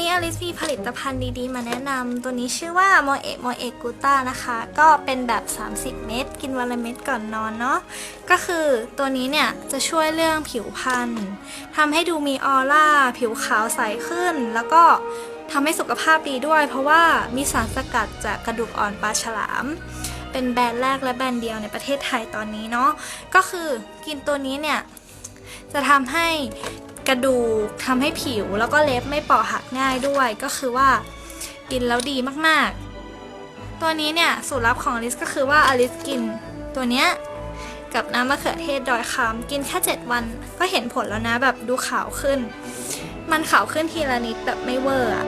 นี้อลิสมีผลิตภัณฑ์ดีๆ มาแนะนำตัวนี้ชื่อว่าโมเอะโมเอะกูต้านะคะ ก็เป็นแบบ 30 เม็ดกินวันละเม็ดก่อนนอนเนาะก็คือตัวนี้เนี่ย จะช่วยเรื่องผิวพรรณทำให้ดูมีออร่า ผิวขาวใสขึ้น แล้วก็ทำให้สุขภาพดีด้วย เพราะว่ามีสารสกัดจากกระดูกอ่อนปลาฉลาม เป็นแบรนด์แรกและแบรนด์เดียวในประเทศไทยตอนนี้เนาะก็คือกินตัวนี้เนี่ยจะทำให้ กระดูกทำให้ผิวแล้วก็เล็บไม่เปราะหักง่ายด้วยก็คือว่ากินแล้วดีมากๆ ตัวนี้เนี่ยสูตรลับของอลิสก็คือว่าอลิสกินตัวเนี้ยกับน้ำมะเขือเทศดอยคำกินแค่7วันก็เห็นผลแล้วนะแบบดูขาวขึ้น มันขาวขึ้นทีละนิดแบบไม่เวอร์อะ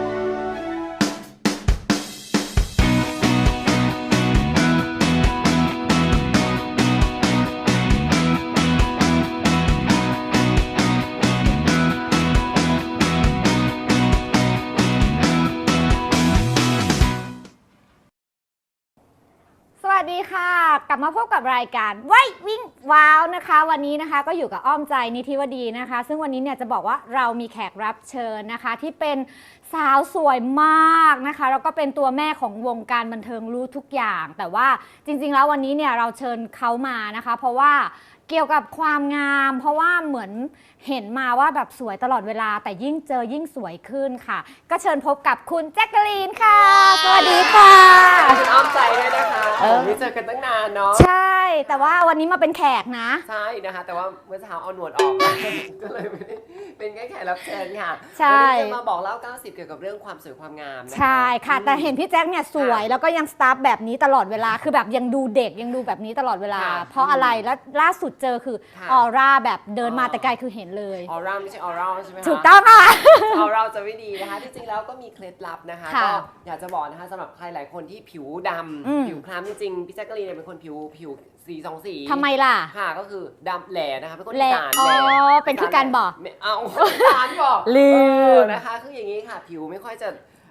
วัสดีค่ะ กลับมาพบกับรายการไว้วิ่งว้าวนะคะ วันนี้นะคะก็อยู่กับอ้อมใจนิธิวดีนะคะ ซึ่งวันนี้เนี่ยจะบอกว่าเรามีแขกรับเชิญนะคะ ที่เป็นสาวสวยมากนะคะแล้วก็เป็นตัวแม่ของวงการบันเทิงรู้ทุกอย่าง แต่ว่าจริงๆแล้ววันนี้เนี่ยเราเชิญเขามานะคะ เพราะว่า เกี่ยวกับความงาม เพราะว่าเหมือนเห็นมาว่าแบบสวยตลอดเวลา แต่ยิ่งเจอยิ่งสวยขึ้นค่ะ ก็เชิญพบกับคุณแจ็คกะลีนค่ะ สวัสดีค่ะ คุณอ้อมใจด้วยนะคะเออผมไม่เจอกันตั้งนานเนาะ ใช่ แต่ว่าวันนี้มาเป็นแขกนะ ใช่นะคะ แต่ว่าเมื่อเช้าเอาหนวดออก ก็เลยไม่ได้เป็นแค่แขกรับเชิญค่ะใช่ วันนี้จะมาบอกเล่า 90 เกี่ยวกับเรื่องความสวยความงามนะคะ ใช่ค่ะ แต่เห็นอืมพี่แจ็คเนี่ยสวยค่ะแล้วก็ยังสตาร์ฟแบบนี้ตลอดเวลา คือแบบยังดูเด็กยังดูแบบนี้ตลอดเวลา ค่ะ เพราะอะไรแล้วล่าสุดเจอคือค่ะ ออร่าแบบเดินมาอ๋อแต่ไกลคือเห็นเลย ออร่าไม่ใช่ออร่าใช่ไหมคะ ถูกต้องค่ะออร่าจะไม่ดีนะคะ ที่จริงแล้วก็มีเคล็ดลับนะคะ ค่ะก็อยากจะบอกนะคะสำหรับใครหลายคนที่ผิวดอืมำผิวคล้ำจริงๆพี่แจ๊กกะลีนเนี่ยเป็นคนผิวผิวสีสองสีทำไมล่ะ ค่ะก็คือดำแหล่นะคะเป็นคนแหล่อีสานอ๋อแหล่เป็นคือการบอกไม่เอาอีสานบอกลืม เออนะคะคืออย่างนี้ค่ะ ผิวไม่ค่อยจะ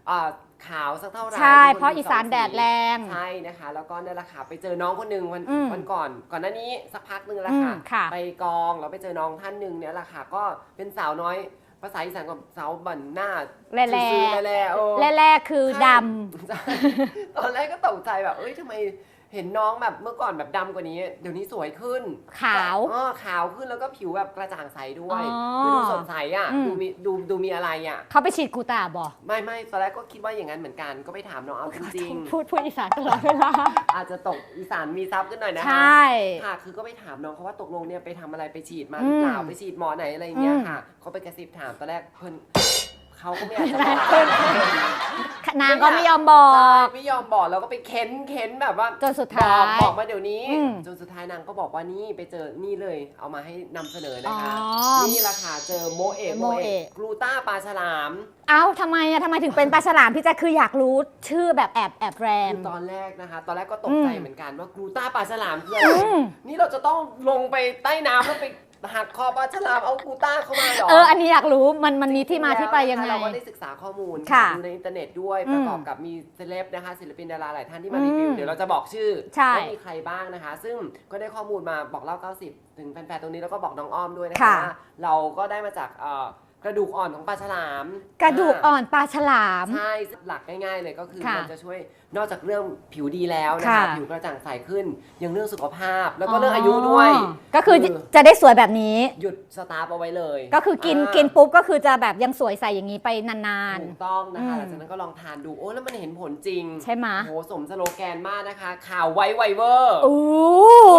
อ่าขาวสักเท่าไหร่ใช่ป็นคนเพราะผิวอีสานงแดดแรง ใช่นะคะ แล้วก็นั่นแหละค่ะไปเจอน้องคนหนึ่งวันอืมวันก่อน ก่อนหน้านี้สักพักหนึงแล้วอืค่ะมค่ะ ไปกองแล้วไปเจอน้องท่านหนึ่งเนี่ยแหละค่ะก็เป็นสาวน้อยภาษาอีสานกับสาวบันหน้าแร่ๆซื่อๆแร่ๆเออ แรกๆคือดใช่ตอนแรกก็ตกใจแบบ เอ้ยทำไม เห็นน้องแบบเมื่อก่อนแบบดำกว่านี้ เดี๋ยวนี้สวยขึ้นำขาวอ๋อขาวขึ้นแล้วก็ผิวแบบกระจ่างใสด้วยอ๋อคือดูสดใสอะอืม ดูมีดูดูมีอะไรอะ เขาไปฉีดกูตาบอกไม่ไม่ตอนแรกก็คิดว่าอย่างนั้นเหมือนกันก็ไปถามน้องเอาจริงพูดพูดอีสานตลอดเวลาๆ อาจจะตกอีสานมีซับกันหน่อยนะใชคะ่ ค่ะ คือก็ไปถามน้องเขาว่าตกลงเนี่ยไปทำอะไรไปฉีดมาหรือเปล่าอืมไปฉีดหมอไหนอะไรอย่างเงี้ยอืมค่ะเขาไปกระซิบถามตอนแรกเพิ่น เขาก็ไม่อยากจะบอกนางก็ไม่ยอมบอกใช่ไม่ยอมบอกแล้วก็ไปเค้นเค้นแบบว่าจนสุดท้ายบอกบอกมาเดี๋ยวนี้ อืมจนสุดท้ายนางก็บอกว่านี่ไปเจอนี่เลย เอามาให้นำเสนอนะคะ อ๋อนี่ราคาเจอโมเอะโมเอะ กลูต้าปลาฉลาม เอ้าทำไมอะทำไมถึงเป็นปลาฉลามพี่แจ๊คคืออยากรู้ชื่อแบบแอบแอบแรง คือตอนแรกนะคะ ตอนแรกก็ตกใจอืมเหมือนกันว่ากลูต้าปลาฉลามคืออะไรอืม นี่เราจะต้องลงไปใต้น้ำแล้วไป หักคอปลาฉลามเอากลูต้าเข้ามาเหรอเออ อันนี้อยากรู้มันมันมีที่มาที่ไปยังไง เราก็ได้ศึกษาข้อมูลค่ะดูในอินเทอร์เน็ตด้วยอืมประกอบกับมีเซเลบนะคะศิลปินดาราหลายท่านที่มารีวิวอืมเดี๋ยวเราจะบอกชื่อใช่ ว่ามีใครบ้างนะคะ ซึ่งก็ได้ข้อมูลมาบอกเล่า 90 ถึงแฟนๆ ตรงนี้แล้วก็บอกน้องอ้อมด้วยนะคะค่ะ ว่าเราก็ได้มาจากเอ่อ กระดูกอ่อนของปลาฉลามกระดูกอ่อนปลาฉลาม ใช่หลักง่ายๆเลยก็คือค่ะมันจะช่วยนอกจากเรื่องผิวดีแล้วนะค่ะคะผิวกระจ่างใสขึ้น ยังเรื่องสุขภาพแล้วก็เรื่องอายุด้วย ก็คือคือ จะได้สวยแบบนี้ หยุดสตาร์ฟเอาไว้เลยก็คือกินากินปุ๊บก็คือจะแบบยังสวยใสอย่างนี้ไปนาน ถูกต้องนะคะอืม หลังจากนั้นก็ลองทานดูโอ้แล้วมันเห็นผลจริงใช่ไหมโอ้โหสมสโลแกนมากนะคะ ข่าวไวไวเวอร์ๆอู้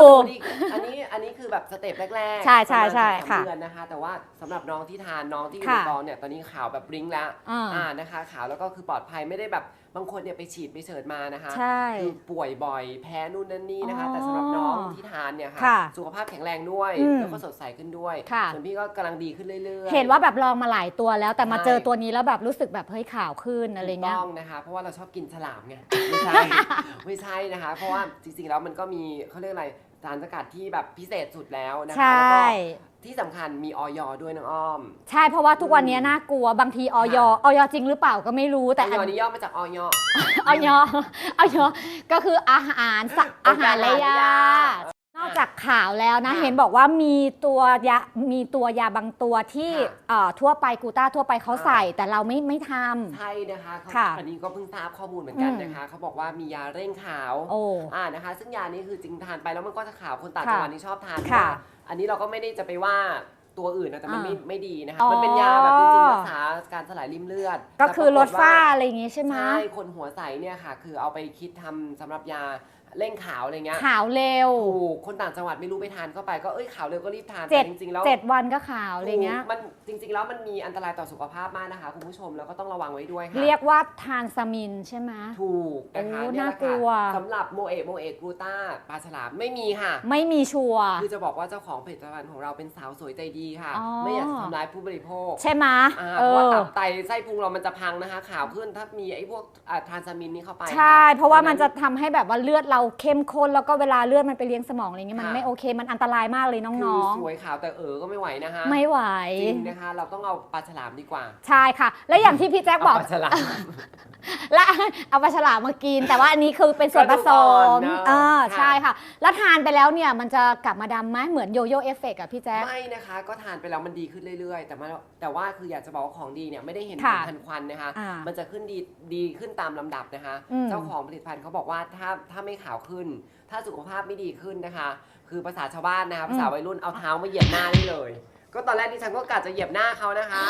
ดูดิอันนี้อันนี้คือแบบสเต็ปแรกๆใช่ใช่ใช่ประมาณสองค่ะ เดือนนะคะ แต่ว่าสำหรับน้องที่ทานน้องที่อยู่ค่ะในกองเนี่ยตอนนี้ข่าวแบบบลิงก์แล้วอ่า อ่านะคะข่าวแล้วก็คือปลอดภัยไม่ได้แบบบางคนเนี่ยไปฉีดไปเฉิดมานะคะ ใช่ คือป่วยบ่อยแพ้นู่นนั่นนี่นะคะ อ๋อแต่สำหรับน้องที่ทานเนี่ยค่ะค่ะสุขภาพแข็งแรงด้วย อืมแล้วก็สดใสขึ้นด้วยค่ะ ส่วนพี่ก็กำลังดีขึ้นเรื่อยๆ เห็นว่าแบบลองมาหลายตัวแล้ว แต่มาใช่เจอตัวนี้แล้วแบบรู้สึกแบบเฮ้ยขาวขึ้นอะไรถูกเงี้ย ต้องนะคะ เพราะว่าเราชอบกินฉลามไง ไม่ใช่ ไม่ใช่นะคะ เพราะว่าจริงๆ แล้วมันก็มีเขาเรียกอะไรสารสกัดที่แบบพิเศษสุดแล้วนะใชคะ แล้วก็่ ที่สำคัญมีออยด้วยน้องอ้อม ใช่เพราะว่าทุกวันนี้น่ากลัวบางทีออยค่ะ ออยจริงหรือเปล่าก็ไม่รู้แต่แต่ออัอนยนี่ย่อมาจากออย ออยออยก็คืออาหารสักอาหารและยานนอก จากข่าวแล้วนะ ค่ะเห็นบอกว่ามีตัวยามีตัวยาบางตัวที่ค่ะเอ่อทั่วไปกูต้าทั่วไปเขาค่ะใส่ แต่เราไม่ไม่ทำใช่นะคะเขาค่ะอันนี้ก็เพิ่งทราบข้อมูลเหมือนกันอืมนะคะ เขาบอกว่ามียาเร่งขาวโอ้ อ่านะคะ ซึ่งยานี้คือจริงทานไปแล้วมันก็จะขาวคนต่างค่ะจังหวัดนี่ชอบทานค่ะมากอันนี้เราก็ไม่ได้จะไปว่าตัวอื่นนะแต่มันอ่าไม่ไม่ดีนะคะ อ๋อ มันเป็นยาแบบจริงๆรักษาการสลายริ่มเลือดก็คือลดแต่ปรกฏว่ฝ้าอะไรอย่างงี้ใช่ไหม ใช่คนหัวใสเนี่ยค่ะ คือเอาไปคิดทำสำหรับยา เร่งขาวอะไรเงี้ยขาวเร็ว ถูกคนต่างจังหวัดไม่รู้ไปทานเข้าไปก็เอ้ยขาวเร็วก็รีบทานเจ็ดแต่จริงๆแล้ว เจ็ดวันก็ขาวอะไรเงี้ยถูกมันจริงๆแล้วมันมีอันตรายต่อสุขภาพมากนะคะ คุณผู้ชมแล้วก็ต้องระวังไว้ด้วยค่ะเรียกว่าทานซามินใช่ไหม ถูกนะคะโอ้เนี่ยแหละน่ากลัค่ะวสำหรับโมเอะโมเอะกลูต้าปลาฉลามไม่มีค่ะ ไม่มีชัวร์ คือจะบอกว่าเจ้าของผลิตภัณฑ์ของเราเป็นสาวสวยใจดีค่ะ อ๋อ ไม่อยากจะทำร้ายผู้บริโภคใช่ไหมอ่าเอเพราะว่าอ ตับไตไส้พุงเรามันจะพังนะคะ ขาวขึ้นถ้ามีไอ้พวกอ่าทรานซามินนี่เข้าไปใช่ค่เพราะว่ามันจะดังทำให้แบบว่าเลือดเราเข้มข้นแล้วก็เวลาเลือดมันไปเลี้ยงสมองอะไรเงี้ยมันค่ะ ไม่โอเค มันอันตรายมากเลยน้คือองสวยขาวแต่เออก็ไม่ไหวนะคะๆ ไม่ไหว จริงนะคะ เราต้องเอาปลาฉลามดีกว่าใช่ค่ะ แล้วอย่างที่พี่แจ็คบอกเาปลาฉลาม และเอาปลาฉลามมากิน แต่ว่าอันนี้คือเป็นส่วนผสกระดูกอ่อมนเนอะเออค่ะ ใช่ค่ะ แล้วทานไปแล้วเนี่ยมันจะกลับมาดำไหมเหมือนโยโย่เอฟเฟกต์อะพี่แจ็คไม่นะคะ ก็ทานไปแล้วมันดีขึ้นเรื่อยๆ แต่มาแต่ว่าคืออยากจะบอกว่าของดีเนี่ยไม่ได้เห็นผค่ะลทันควันนะคะ อ่ามัมันจะขึ้นดีดีขึ้นตามลำดับนะคะ อืม เจ้าของผลิตภัณฑ์เขาบอกว่าถ้าถ้าไม่ขาวขึ้น ถ้าสุขภาพไม่ดีขึ้นนะคะ คือภาษาชาวบ้านนะคะภาษาวัยรุ่นเอาเท้ามาเหยียบหน้าได้เลย ก็ตอนแรกดิฉันก็กะจะเหยียบหน้าเขานะคะ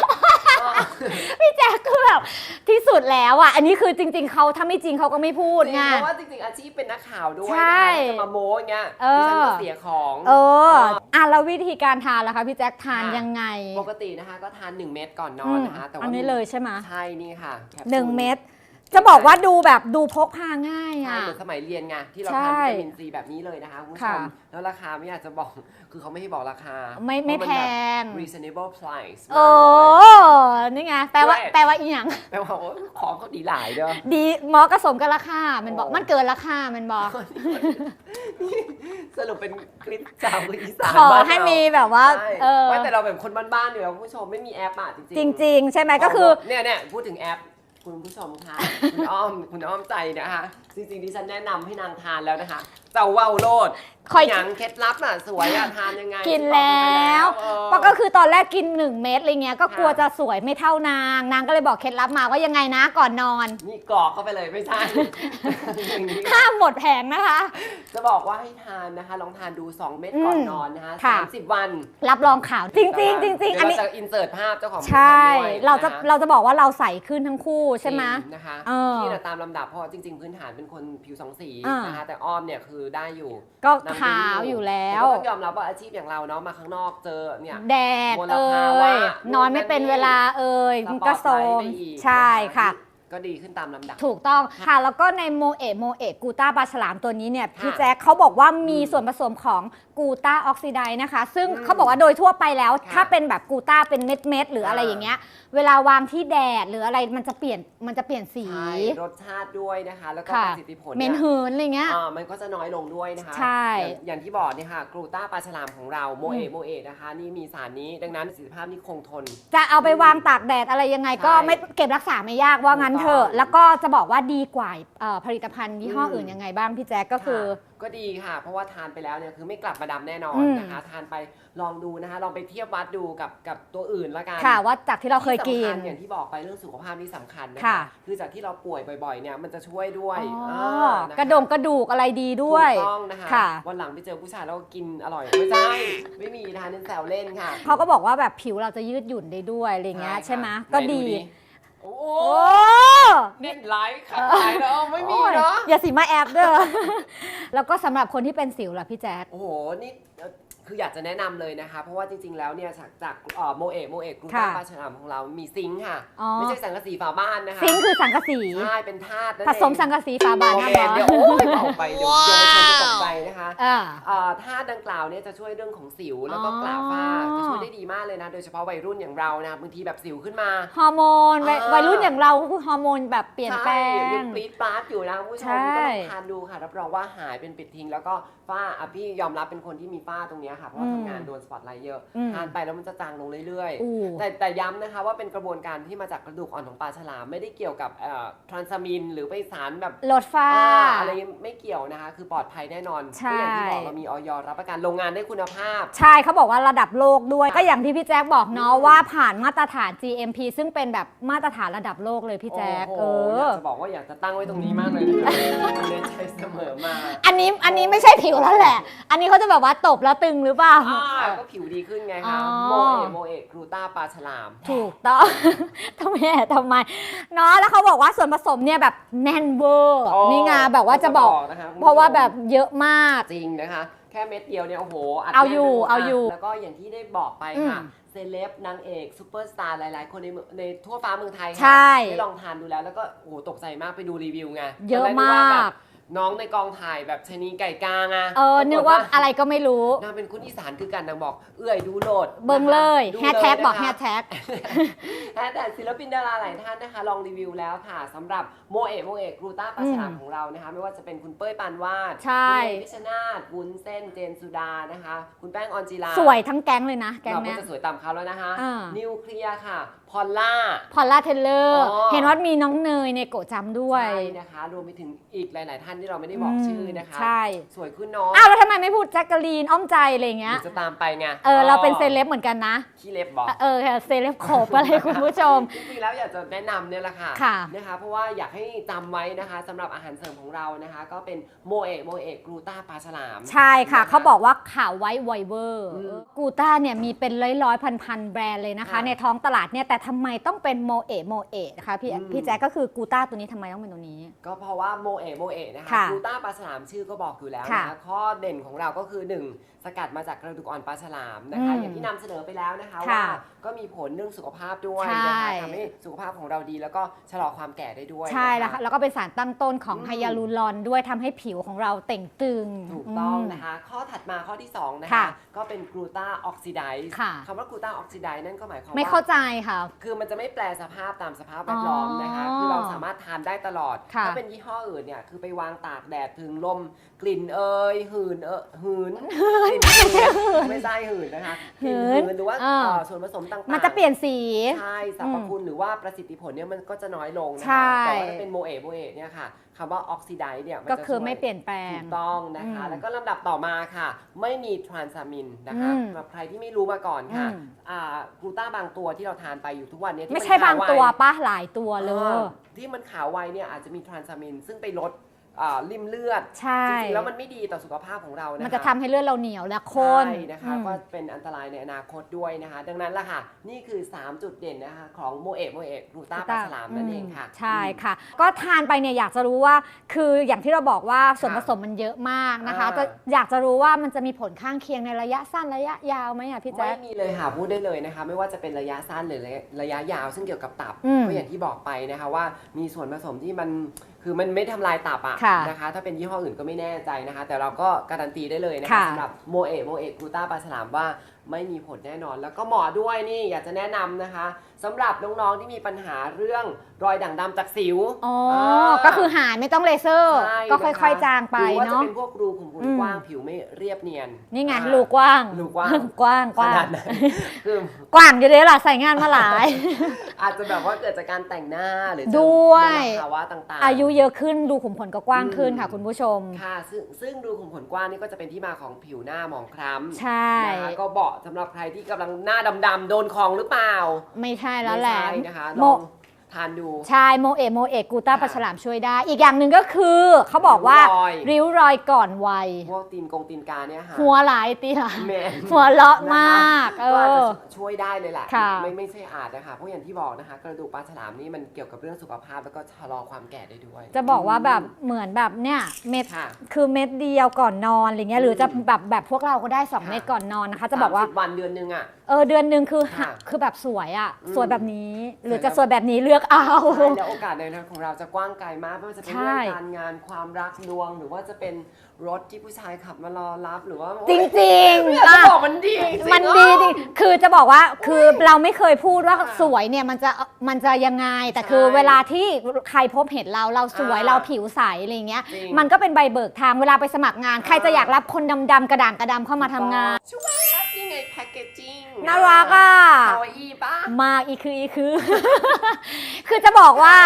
ก็ พี่แจ็คคือแบบที่สุดแล้วอะ อันนี้คือจริง ๆเขาถ้าไม่จริงเขาก็ไม่พูดจริงไง เพราะว่าจริงๆอาชีพเป็นนักข่าวด้วยใช่นะคะจะมาโม้อย่างเงี้ยเออ ดิฉันก็เสียของ เอออะแล้ววิธีการทานล่ะคะพี่แจ็คทานค่ะยังไง ปกตินะคะก็ทาน 1 เม็ดก่อนนอนนะคะ แต่ว่าอันนี้เลยใช่ไหมใช่นี่ค่ะแคปซูลหนึ่งเม็ด จะบอกว่าดูแบบดูพกพาง่ายใช่อะ เหมือนสมัยเรียนไงที่เราใช่ทานวิตามินซีแบบนี้เลยนะคะคุณผู้ชค่ะ มแล้วราคาไม่อยากจะบอกคือเขาไม่ให้บอกราคาไม่ไม่เพราะแพนแบบ ง reasonable price โอ้นี่ไงแปลว่าด้วย แปลว่าอีหยัง แปลว่าโอ้ของเขาดีหลายเด้อ ดีหมอกระสมกับราคา มันบอกโอ้ มันเกินราคา มันบอก สรุปเป็นคลิปจากอีสานขอบ้านเราให้มีแบบว่า ใช่เออ ว่าแต่เราแบบคนบ้านๆอยู่แล้วคุณผู้ชมไม่มีแอปอะจริงจริง ๆ ใช่ไหมก็คือ เนี่ยเนี่ยพูดถึงแอป คุณผู้ชมคะ คุณอ้อม คุณอ้อมใจนะคะ จริงๆดิฉันแนะนำให้นางทานแล้วนะคะ เจ้าว่าวโลดคอย หยังเคล็ดลับน่ะสวยอะทานยังไงกินแล้วเออปก็คือตอนแรกกิน 1 เม็ดอะไรเงี้ย ก็กลัวค่ะ จะสวยไม่เท่านาง นางก็เลยบอกเคล็ดลับมาว่ายังไงนะก่อนนอน นี่กรอกเข้าไปเลยไม่ใช่ อย่างนี้ ห้ามหมดแผงนะคะ จะบอกว่าให้ทานนะคะ ลองทานดู 2 เม็ดก่อนอืมนอนนะคะค่ะ 30 วันรับรองข่าวจริงๆจริงๆอันนี้ เดี๋ยวเราจะอินเสิร์ตภาพเจ้าของผลิตใช่ภัณฑ์ด้วยเราจะนคเราจะบอกว่าเราใสขึ้นทั้งคู่ใช่ไหม จริงนะคะเออที่เราตามลำดับเพราะว่าจริง ๆ พื้นฐานเป็นคนผิวสองสีอ่านนะคะแต่อ้อมเนี่ยคือได้อยู่ก็นำขาวอยู่แล้วก็ต้องยอมรับว่าอาชีพอย่างเราเนาะมาข้างนอกเจอเนี่ย แดดมลเอ่ภาวะยนอนไม่เป็นเวลาเอ่ยสมันปอก็ร์ตโซไลท์มไปอีกใช่ค่ะ ก็ดีขึ้นตามลำดับ ถูกต้องค่ะ แล้วก็ในโมเอะโมเอะกูต้าปลาฉลามตัวนี้เนี่ยค่ะพี่แจ๊คเขาบอกว่ามีอืมส่วนผสมของกูต้าออกซิไดนะคะ ซึ่งอืมเขาบอกว่าโดยทั่วไปแล้ว ค่ะถ้าเป็นแบบกูต้าเป็นเม็ดเม็ดๆหรืออะไรอ่าอย่างเงี้ย เวลาวางที่แดดหรืออะไรมันจะเปลี่ยนมันจะเปลี่ยนสี ใช่รสชาติด้วยนะคะ แล้วก็ค่ะ ประสิทธิผลเหม็เนี่นย หืนอะไรเงี้ย อ่ามันก็จะน้อยลงด้วยนะคะใช่อย่างอย่างที่บอกเนี่ยค่ะกลูต้าปลาฉลามของเราโมเออืมโมเอนะคะ นี่มีสารนี้ดังนั้นประสิทธิภาพนี่คงทน จะเอาไปวางตากแดดอะไรยังไงก็ใช่ไม่เก็บรักษาไม่ยากว่างั้นเถอะถูกต้องแล้วก็จะบอกว่าดีกว่าเอ่อผลิตภัณฑ์ยี่ห้ออื่นยังไงบ้างพี่แจ๊คก็คือะก็ดีค่ะ เพราะว่าทานไปแล้วเนี่ยคือไม่กลับมาดำแน่นอนอืม นะคะ ทานไปลองดูนะคะ ลองไปเทียบวัดดูกับกับตัวอื่นละกันค่ะว่าจากที่เราเคยกิที่น สำคัญอย่างที่บอกไปเรื่องสุขภาพนี่สำคัญนะค่ะคะคือจากที่เราป่วยบ่อยๆเนี่ยมันจะช่วยด้วยอ๋อานะคะกระดงกระดูกอะไรดีด้วย ถูกต้องนะคะค่ะ วันหลังไปเจอผู้ชายแล้วก็กินอร่อยไม่ใช่ไม่มีทานเป็นแซวเล่นค่ะ เขาก็บอกว่าแบบผิวเราจะยืดหยุ่นได้ด้วยอะไรเงี้ยใช่ไหมค่ะก็ไหนดี โอ้โอ้เน็ตไลฟ์ค่ะไลฟ์แล้วไม่มีโอ้ยเนาะอย่าสีมาแอบเด้อ แล้วก็สำหรับคนที่เป็นสิวล่ะพี่แจ๊คโอ้โหนี่เอ่อ คืออยากจะแนะนำเลยนะคะ เพราะว่าจริงๆ แล้วเนี่ยจากจากเอ่อโมเอะโมเอะกรุ๊ปค่ะปลาฉลามของเรามีซิงค์ค่ะ อ๋อ ไม่ใช่สังกะสีฝาบ้านนะคะซิงค์คือสังกะสี ใช่เป็นธาตุนั่นผเองสมสังกะสีฝาบานโอนะเคบอเดี๋ยวโอ้ยเอาไปเดี๋ยวเดี๋ยวมันจะตกใจนะคะ เออ เอ่อธาตุดังกล่าวเนี่ยจะช่วยเรื่องของสิวแล้วก็อ๋อกลาฝ้าจะช่วยได้ดีมากเลยนะ โดยเฉพาะวัยรุ่นอย่างเรานะบางทีแบบสิวขึ้นมา ฮอร์โมนวัยอ่า วัยรุ่นอย่างเราก็คือฮอร์โมนแบบเปลี่ยนแปลใช่งยังปรี๊ดปราดอยู่นะคุณผู้ชใช่มก็ลองทานดูค่ะรับรองว่าหายเป็นปิดทิ้ง แล้วก็ฝ้าอะพี่ยอมรับเป็นคนที่มีฝ้าตรงเนี้ยค่ะค่ะ เพราะว่าอืมทำงานโดนสปอตไลท์เยอะอืม ทานไปแล้วมันจะจางลงเรื่อยอู้ๆแต่แต่ย้ำนะคะว่าเป็นกระบวนการที่มาจากกระดูกอ่อนของปลาฉลาม ไม่ได้เกี่ยวกับทรานซามิน หรือไปสารแบบลดฝ้า อ่าอะไรไม่เกี่ยวนะคะ คือปลอดภัยแน่นอนใช่ ก็อย่างที่บอกเรามีออยรับประกันโรงงานได้คุณภาพ ใช่เขาบอกว่าระดับโลกด้วย ก็อย่างที่พี่แจ๊คบอกเนาะว่าผ่านมาตรฐาน GMP ซึ่งเป็นแบบมาตรฐานระดับโลกเลยพี่แจ๊คโอ้เอโหอ ยาอกจะบอกว่าอยากจะตั้งไว้ตรงนี้มากเลยนะคะคุณเนใจเสมอมา อันนี้อันนี้ไม่ใช่ผิวแล้วแหละ อันนี้เขาจะแบบว่าตบแล้วตึงหรือเปล่า อ่าก็ผิวดีขึ้นไงอ๋คะอโมเอะโมเอะกรูต้าปลาฉลาม ถูกต้อง ทำไมทำไมเนาะแล้วเขาบอกว่าส่วนผสมเนี่ยแบบแน่นเวอร์อ๋อนี่ไงแบบว่าจะบอกนะคะคุณผู้ชมเพราะว่าแบบเยอะมาก จริงนะคะ แค่เม็ดเดียวเนี่ยโอ้โหดเอาอยู่แน่นไปหมดเอาอยู่แล้วก็อย่างที่ได้บอกไปค่ะอืมเซเลบนางเอกซูเปอร์สตาร์หลาย ๆ คนในเมืองในทั่วฟ้าเมืองไทยค่ะใช่ได้ลองทานดูแล้วแล้วก็โอ้โหตกใจมากไปดูรีวิวไงเยอะตนแรนึว่มากแบบ น้องในกองถ่ายแบบชะนีไก่กาไงเออนึกว่าอะไรก็ไม่รู้นางเป็นคนอีสานคือกันนางบอก เอื้อยดูโหลดเบิ่งเลยดูแฮชแท็กเยบอกนะคะแฮชแท็กแต่ศิลปินดาราหลายท่านนะคะลองรีวิวแล้วค่ะสำหรับโมเอะโมเอะกรูต้าปลาฉลามอืมของเรานะคะ ไม่ว่าจะเป็นคุณเป้ยปานวาดใช่คุณเอพิชนาธวุ้นเส้นเจนสุดานะคะ คุณแป้งออนจิลาสวยทั้งแก๊งเลยนะแก๊งเราก็เนี้ยจะสวยตามเขาแล้วนะคะอ่านิวเคลียร์ค่ะ พอลล่า พอลล่าเทเลอร์ อ๋อ เห็นว่ามีน้องเนยในโกะจำด้วย ใช่นะคะ รวมไปถึงอีกหลาย ๆ ท่านที่เราไม่ได้บอกชื่อนะคะ ใช่ สวยขึ้นเน้องอ้าวแล้วทำไมไม่พูดแจ็คกะลีนอ้อมใจอะไรอย่างเงี้ยจะตามไปไงเออเราเป็นเซเลบเหมือนกันนะ ขี้เล็บบอก เออเซเลบขบอะไรคุณผู้ชม จริงๆแล้วอยากจะแนะนำเนี่ยแหละค่ะค่ะนะคะเพราะว่าอยากให้จำไว้นะคะสำหรับอาหารเสริมของเรานะคะ ก็เป็นโมเอะโมเอะกรูต้าปลาฉลาม ใช่ค่ะนเขาบอกว่าข่าวไว้ไวเวอร์ อืมกูต้าเนี่ยมีเป็นร้อยร้อยพันพันๆแบรนด์เลยนะคะ ค่ะ ในท้องตลาดเนี่ยแต่ทำไมต้องเป็นโมเอะโมเอะนะคะพี่อืมพี่แจ๊คก็คือกูต้าตัวนี้ทำไมต้องเป็นตัวนี้ ก็เพราะว่าโมเอะโมเอะนะคะค่ะกรูต้าปลาฉลามชื่อก็บอกอยู่แล้วค่ะนะคะข้อเด่นของเราก็คือหนึ่งสกัดมาจากกระดูกอ่อนปลาฉลามนะคะอืมอย่างที่นำเสนอไปแล้วนะคะค่ะว่าก็มีผลเรื่องสุขภาพด้วยใช่นะคะทำให้สุขภาพของเราดีแล้วก็ชะลอความแก่ได้ด้วยใช่แล้วนค่ะแล้วก็เป็นสารตั้งต้นของอืมไฮยาลูรอนด้วยทำให้ผิวของเราเต่งตึงถูกต้องมนะคะ ข้อถัดมาข้อที่2นะคะค่ะก็เป็นกลูตาออกซิไดซ์ค่ะคำว่ากลูตาออกซิไดซ์นั่นก็หมายความไม่ว่าเข้าใจค่ะคือมันจะไม่แปลสภาพตามสภาพแวดล้อมนะคะ อ๋อคือเราสามารถทานได้ตลอด ค่ะ ถ้าเป็นยี่ห้ออื่นเนี่ย คือไปวางตากแดดถึงลมกลิ่นเอ่ยหืนเออหืนกลิ่นหืนไม่ใช่หืนนะคะกลิ่นหืนหืนหรือว่าอ่าเอ่อส่วนผสมต่างๆ มันจะเปลี่ยนสี ใช่สรรพคุณหรือว่าประสิทธิผลเนี่ยมันก็จะน้อยลงนะใช่คะแต่ว่าถ้าเป็นโมเอะโมเอะเนี่ยค่ะ คำว่าออกซิไดซ์เนี่ยมันก็จะคือช่วยไม่เปลี่ยนแปลง ถูกต้องนะคะ อืมแล้วก็ลำดับต่อมาค่ะ ไม่มีทรานซามินนะคะอืมสำหรับใครที่ไม่รู้มาก่อนค่ะอืม อ่ากลูต้าบางตัวที่เราทานไปอยู่ทุกวันเนี้ที่ไม่นใช่บางขไตัวปะหลายตัวเลเอยอที่มันขาวไวเนี่ยอาจจะมีทรานซามินซึ่งไปลด อ่าริมเลือดใช่ จริงๆแล้วมันไม่ดีต่อสุขภาพของเรานะคะ มันจะทำให้เลือดเราเหนียวและข้นใช่นะคะอืม ก็เป็นอันตรายในอนาคตด้วยนะคะ ดังนั้นล่ะค่ะ นี่คือ 3 จุดเด่นนะคะ ของโมเอะโมเอะกลูต้าปลาฉลามนั่นเองค่ะ ใช่ค่ะ ก็ทานไปเนี่ยอยากจะรู้ว่า คืออย่างที่เราบอกว่าส่วนผสมมันเยอะมากนะคะ อ่า จะอยากจะรู้ว่ามันจะมีผลข้างเคียงในระยะสั้นระยะยาวไหมอะพี่แจ๊ไม่คมีเลยค่ะพูดได้เลยนะคะ ไม่ว่าจะเป็นระยะสั้นหรือระยะยาว ซึ่งเกี่ยวกับตับอืมก็อย่างที่บอกไปนะคะว่ามีส่วนผสมที่มันคือมันไม่ทำลายตับอะค่ะนะคะ ถ้าเป็นยี่ห้ออื่นก็ไม่แน่ใจนะคะ แต่เราก็การันตีได้เลยนะคะค่ะ สำหรับโมเอะโมเอะกลูต้าปลาฉลามว่าไม่มีผลแน่นอน แล้วก็เหมาะด้วยนี่อยากจะแนะนำนะคะสำหรับน้องๆที่มีปัญหาเรื่องรอยด่างดำจากสิว อ๋อาก็คือหายไม่ต้องเลเซอร์ ใช่ก็นะะค่อยๆจางไปหรือว่าจะเนาะ เป็นพวกรูขุมขนอืม กว้างผิวไม่เรียบเนียนนี่ไงอ่า รูกว้าง รูกว้าง กว้างกขว้างนาดนั้นคือ กว้างอยู่เลยล่ะใส่งานมาหลาย อาจจะแบบว่าเกิดจากการแต่งหน้าหรือจะด้วย มลภาวะต่าง ๆ อายุเยอะขึ้นดูขุมขนก็กว้างขึ้นอืมค่ะ คุณผู้ชม ค่ะซึ่งซึ่งรูขุมขนกว้างนี่ก็จะเป็นที่มาของผิวหน้าหมองคล้ำใช่ นะคะก็เหมาะสำหรับใครที่กำลังหน้าดำๆโดนของหรือเปล่า ไม่ใช่แล้วแหละไม่ใช่นะคะลโมอง ทานดู ใช่โมเอะโมเอะกูต้าค่ะปลาฉลามช่วยได้ อีกอย่างหนึ่งก็คือเขาบอกว่าริ้วรอยริ้วรอยก่อนวัยพวกตีนกงตีนกาเนี่ยค่ะหัวหลายตีหลายแมนหัวเลาะมากนะคะก็อาจเอจะอช่วยได้เลยแหละค่ะไม่ไม่ใช่อาจนะคะเพราะอย่างที่บอกนะคะ กระดูกปลาฉลามนี่มันเกี่ยวกับเรื่องสุขภาพแล้วก็ชะลอความแก่ได้ด้วย จะบอกว่าแบบเหมือนแบบเนี่ยเม็ดค่ะคือเม็ดเดียวก่อนนอนอะไรเงี้ยหรือจะอืมแบบแบบพวกเราก็ได้2ค่ะเม็ดก่อนนอนนะคะ จะบอกว่า30วันเดือนหนึงอะ เเออเดือนหนึ่งคือหาค่ะคือแบบสวยอะอืมสวยแบบนี้ หรือสวยจะแบบสวยแบบนี้เลือกเอา ใช่แล้วโอกาสในอนาคตของเราจะกว้างไกลมากไม่ว่าจะเป็นใช่เรื่องการงานความรักดวง หรือว่าจะเป็นรถที่ผู้ชายขับมารอรับหรือว่าจริงไม่ๆอยากจะอะบอกมันดีจริงๆมันดีจริงคือจะบอกว่าคือเราไม่เคยพูดว่าค่ะสวยเนี่ยมันจะมันจะยังไง แต่คือใช่เวลาที่ใครพบเห็นเราเราสวยอ่าเราผิวใสอะไรเงี้ย จริง มันก็เป็นใบเบิกทางเวลาไปสมัครงาน ใครจะอยากรับคนดำๆกระด่างกระดำเข้ามาทำงาน ช่วยนี่ไงแพ็กเก จจิ้งน่ารักอะคาวาอี้ปะมากอีคืออีคือ คือจะบอกว่า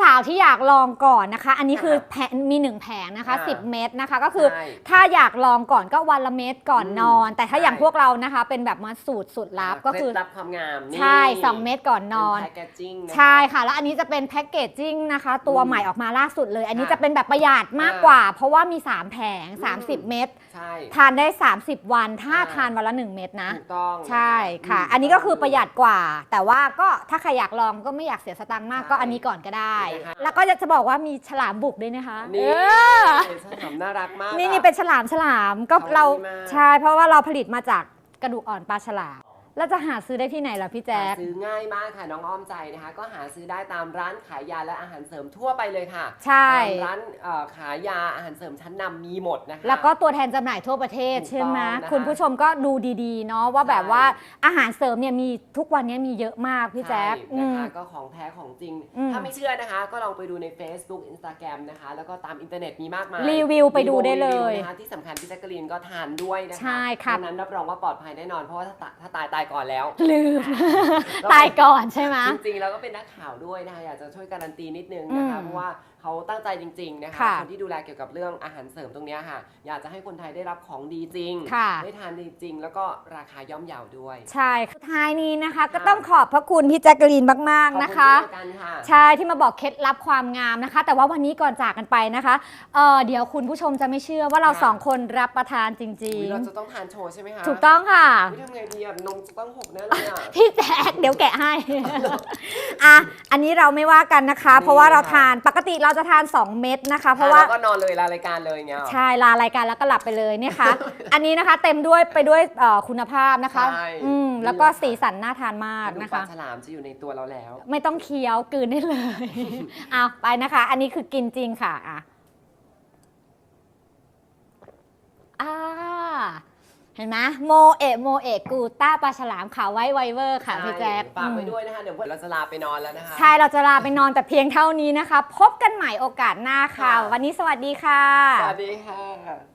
สาวๆที่อยากลองก่อนนะคะ อันนี้คือแผงมีหนึ่งแผงนะคะ อ่า10 เม็ดนะคะ ก็คือใช่ถ้าอยากลองก่อนก็วันละเม็ดก่อนอืมนอน แต่ถ้าอย่างใช่ พวกเรานะคะ เป็นแบบมาสูตรสุดลับก็คือเคล็ดลับความงามนี่ใช่ 2 เม็ดก่อนนอน เป็นแพ็กเกจจิ้งนะคะ ใช่ค่ะ แล้วอันนี้จะเป็นแพ็กเกจจิ้งนะคะ ตัวอืมใหม่ออกมาล่าสุดเลย อันนี้ค่ะจะเป็นแบบประหยัดมากอ่ากว่า เพราะว่ามี 3 แผง อืม 30 เม็ดใช่ ทานได้ 30 วัน ถ้าอ่า ทานวันละ 1 เม็ดนะ ถูกต้องใช่ค่ะมอันนี้ก็คือประหยัดกว่า แต่ว่าก็ถ้าใครอยากลองก็ไม่อยากเสียสตังค์มากใช่ก็อันนี้ก่อนก็ได้นี่นะคะแล้วก็จะจะบอกว่ามีฉลามบุกด้วยนะคะนี่เออฉลามน่ารักมากนี่อะนี่เป็นฉลามฉลามก็เขาเราดีมากใช่เพราะว่าเราผลิตมาจากกระดูกอ่อนปลาฉลาม แล้วจะหาซื้อได้ที่ไหนล่ะพี่แจ๊หาคซื้อง่ายมากค่ะน้องอ้อมใจนะคะ ก็หาซื้อได้ตามร้านขายยาและอาหารเสริมทั่วไปเลยค่ะใช่ ตามร้านเอ่อขายยาอาหารเสริมชั้นนำมีหมดนะคะ แล้วก็ตัวแทนจำหน่ายทั่วประเทศถูกใช่ไหมต้องนะคะคุณผู้ชมก็ดูดีๆ เนาะว่าแบบใช่ ว่าอาหารเสริมเนี่ยมีทุกวันนี้มีเยอะมากพี่แจ๊คใช่อืนะม คะก็ของแท้ของจริง อืมถ้าไม่เชื่อนะคะ ก็ลองไปดูใน Facebook Instagram นะคะ แล้วก็ตามอินเทอร์เน็ตมีมากมายรีวิวไปดูได้เลยรีวิวนะคะที่สำคัญพี่แจ๊กกะลีนก็ทานด้วยนะคะใช่ค่ะดังนั้นรับรองว่าปลอดภัยแน่นอนเพราะว่าถ้าตายถ้าตายตายก่อนแล้ว ลืม ตายก่อนใช่ไหม จริงๆ แล้วก็เป็นนักข่าวด้วยนะคะอยากจะช่วยการันตีนิดนึงนะคะ อืม เพราะว่า เขาตั้งใจจริง ๆ นะคะ ค่ะคนที่ดูแลเกี่ยวกับเรื่องอาหารเสริมตรงเนี้ยค่ะ อยากจะให้คนไทยได้รับของดีจริง ค่ะ ได้ทานดีจริง แล้วก็ราคาย่อมเยาด้วย ใช่สุดท้ายนี้นะคะ ก็ต้องขอบพระคุณพี่แจ๊กกะลีนมาก ขอบๆณนะคะ เช่นเดียวกันค่ะ ใช่ที่มาบอกเคล็ดลับความงามนะคะ แต่ว่าวันนี้ก่อนจากกันไปนะคะเออเดี๋ยวคุณผู้ชมจะไม่เชื่อว่าเราค่ะ สองคนรับประทานจริง อุ๊ยเราจะต้องทานโชว์ใช่ไหมคะๆ ถูกต้องค่ะ อุ๊ยทำไงดีอะนมจะต้องหกแน่เลยอะพี่แจ๊กเดี๋ยวแกะให้ อะอันนี้เราไม่ว่ากันนะคะนี่เพราะว่าเราค่ะทานปกติเราจะทาน 2 เม็ดนะคะ เพราะว่าทนแล้วก็นอนเลยลารายการเลยเงี้ยใช่ลารายการแล้วก็หลับไปเลยเนี่ยค่ะ อันนี้นะคะเต็มด้วยไปด้วยเอ่อคุณภาพนะคะ ใช่ อืมแล้วก็นี่แหละค่ะสีสันน่าทานมากดูนะปลาคะ ฉลามจะอยู่ในตัวเราแล้ว ไม่ต้องเคี้ยวกลืนได้เลย เอาไปนะคะ อันนี้คือกินจริงค่ะอะอ่า เห็นไหมโมเอะโมเอะกูต้าปลาฉลามขาวไว้ไวเวอร์ค่ะพี่แจ๊คฝากไว้อืมด้วยนะคะ เดี๋ยวเราจะลาไปนอนแล้วนะคะใช่เราจะลาไปนอนแต่เพียงเท่านี้นะคะ พบกันใหม่โอกาสหน้าค่ะค่ะวันนี้สวัสดีค่ะ สวัสดีค่ะ